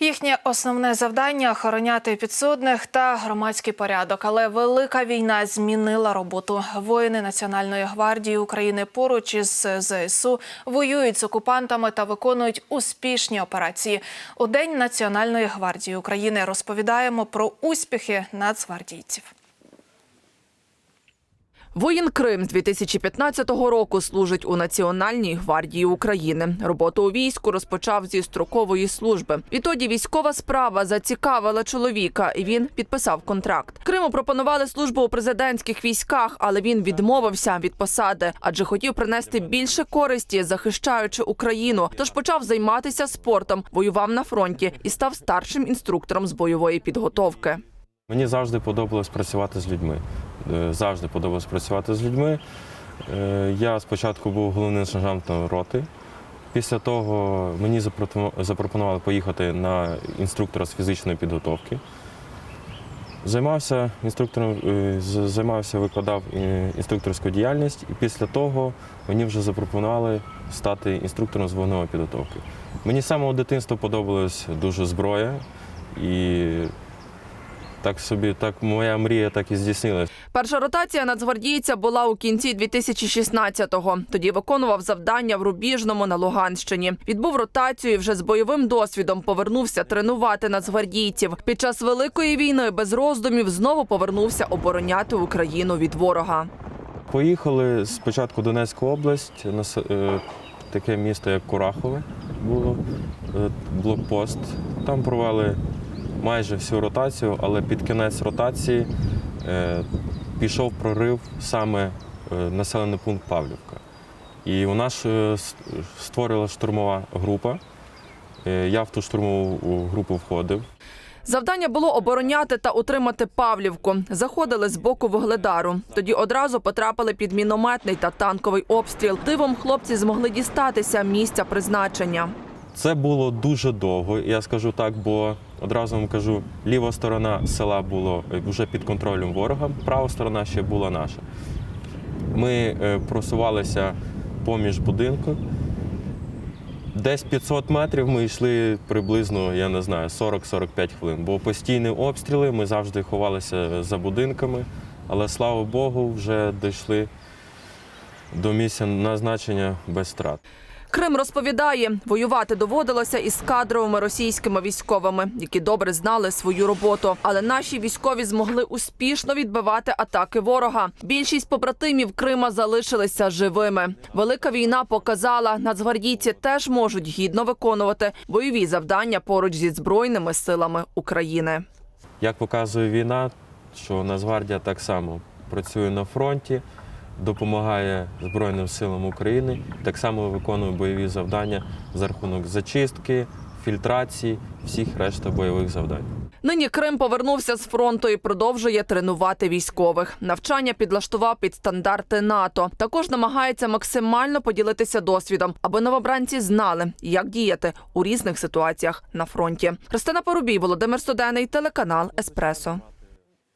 Їхнє основне завдання охороняти підсудних та громадський порядок. Але велика війна змінила роботу. Воїни Національної гвардії України поруч із ЗСУ воюють з окупантами та виконують успішні операції. У День Національної гвардії України розповідаємо про успіхи нацгвардійців. Воїн Крим з 2015 року служить у Національній гвардії України. Роботу у війську розпочав зі строкової служби. Відтоді військова справа зацікавила чоловіка, і він підписав контракт. Криму пропонували службу у президентських військах, але він відмовився від посади, адже хотів принести більше користі, захищаючи Україну. Тож почав займатися спортом, воював на фронті і став старшим інструктором з бойової підготовки. Мені завжди подобалось працювати з людьми. Е, Завжди подобалось працювати з людьми. Е, Я спочатку був головним сержантом роти. Після того мені запропонували поїхати на інструктора з фізичної підготовки. Займався інструктором, е, займався, викладав інструкторську діяльність, і після того мені вже запропонували стати інструктором з вогневої підготовки. Мені з самого дитинства подобалась дуже зброя, і так собі, так моя мрія так і здійснилась. Перша ротація нацгвардійця була у кінці 2016-го. Тоді виконував завдання в Рубіжному на Луганщині. Відбув ротацію і вже з бойовим досвідом повернувся тренувати нацгвардійців. Під час великої війни без роздумів знову повернувся обороняти Україну від ворога. Поїхали спочатку Донецьку область, на е, таке місто, як Курахове було, е, блокпост. Там провели майже всю ротацію, але під кінець ротації е, пішов прорив саме е, населений пункт Павлівка. І у нас е, створила штурмова група. Я в ту штурмову групу входив. Завдання було обороняти та утримати Павлівку. Заходили з боку Вугледару. Тоді одразу потрапили під мінометний та танковий обстріл. Дивом хлопці змогли дістатися місця призначення. Це було дуже довго, я скажу так, бо одразу вам кажу, ліва сторона села була вже під контролем ворога, права сторона ще була наша. Ми е, просувалися поміж будинку. Десь 500 метрів ми йшли приблизно, я не знаю, 40-45 хвилин. Бо постійні обстріли, ми завжди ховалися за будинками, але слава Богу, вже дійшли до місця назначення без втрат. Крим розповідає, воювати доводилося із кадровими російськими військовими, які добре знали свою роботу. Але наші військові змогли успішно відбивати атаки ворога. Більшість побратимів Крима залишилися живими. Велика війна показала, нацгвардійці теж можуть гідно виконувати бойові завдання поруч зі збройними силами України. Як показує війна, що Нацгвардія так само працює на фронті, допомагає Збройним силам України, так само виконує бойові завдання за рахунок зачистки, фільтрації, всіх решта бойових завдань. Нині Крим повернувся з фронту і продовжує тренувати військових. Навчання підлаштував під стандарти НАТО. Також намагається максимально поділитися досвідом, аби новобранці знали, як діяти у різних ситуаціях на фронті. Христина Порубій, Володимир Студений, телеканал Еспресо.